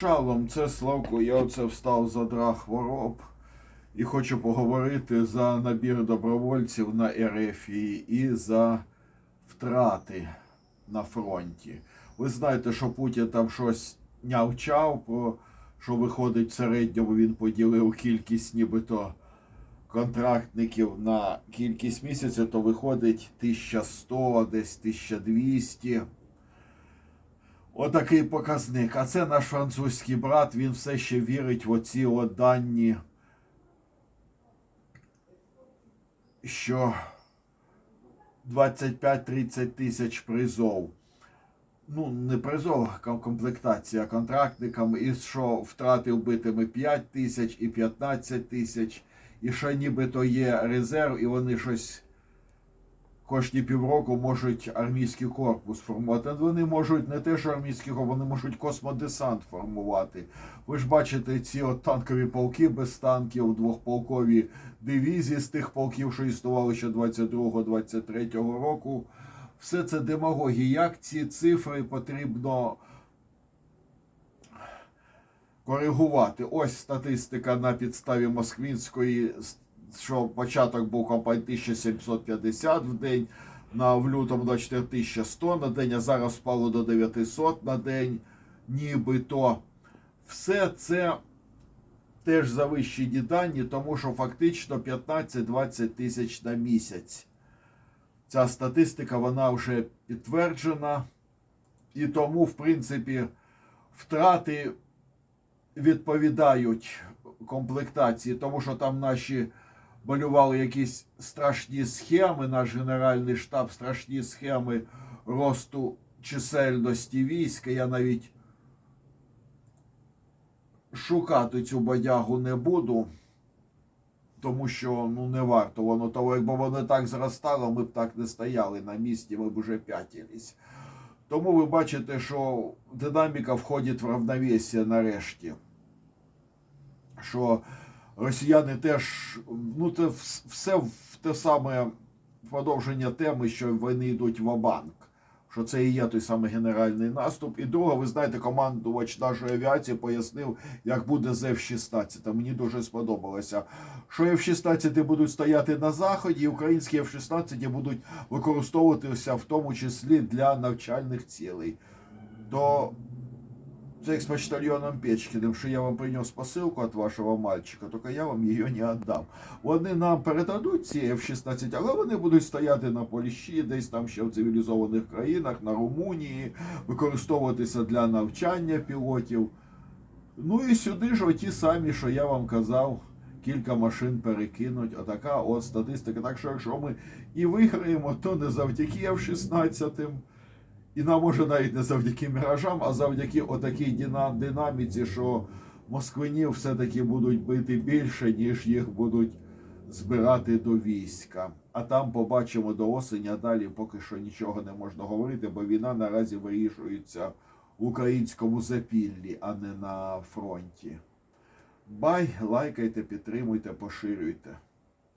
Шалом, це Славко. Я оце встав за драх хвороб і хочу поговорити за набір добровольців на Ерефії і за втрати на фронті. Ви знаєте, що Путін там щось нявчав, що виходить в середньому він поділив кількість нібито контрактників на кількість місяців, то виходить 1100, десь 1200. Отакий показник. А це наш французький брат, він все ще вірить в оці от дані, що 25-30 тисяч призов. Ну, не призов, а комплектація контрактникам, і що втрати вбитими 5 тисяч і 15 тисяч, і що нібито є резерв, і вони щось кожні півроку можуть армійський корпус формувати. Вони можуть не те, що армійський корпус, вони можуть космодесант формувати. Ви ж бачите ці от танкові полки без танків, двохполкові дивізії з тих полків, що існували ще 22-23 року. Все це демагогія. Як ці цифри потрібно коригувати? Ось статистика на підставі Москвінської що початок був компанії 1750 в день, на в лютому до 4100 на день, а зараз впало до 900 на день, нібито. Все це теж завищені дані, тому що фактично 15-20 тисяч на місяць. Ця статистика вона вже підтверджена, і тому, в принципі, втрати відповідають комплектації, тому що там наші малювали якісь страшні схеми, наш Генеральний штаб, страшні схеми росту чисельності війська. Я навіть шукати цю бодягу не буду, тому що ну, не варто воно того, якби воно так зростало, ми б так не стояли на місці, ми б уже п'ятились. Тому ви бачите, що динаміка входить в равновесие нарешті. Що росіяни теж, ну це все в те саме продовження теми, що вони йдуть в банк Що це і є той самий генеральний наступ. І друге, ви знаєте, командувач нашої авіації пояснив, як буде з F-16. Мені дуже сподобалося, що F-16 будуть стояти на заході, і українські F-16 будуть використовуватися в тому числі для навчальних цілей. То з почтальоном Печкіним, що я вам принес посилку від вашого мальчика, тільки я вам її не віддам. Вони нам передадуть ці F-16, але вони будуть стояти на Польщі, десь там ще в цивілізованих країнах, на Румунії, використовуватися для навчання пілотів. Ну і сюди ж оті самі, що я вам казав, кілька машин перекинуть. Отака от статистика. Так що, якщо ми і виграємо, то не завдяки F-16. І нам може навіть не завдяки міражам, а завдяки отакій динаміці, що москвинів все-таки будуть бити більше, ніж їх будуть збирати до війська. А там побачимо до осені, а далі поки що нічого не можна говорити, бо війна наразі вирішується в українському запіллі, а не на фронті. Бай, лайкайте, підтримуйте, поширюйте.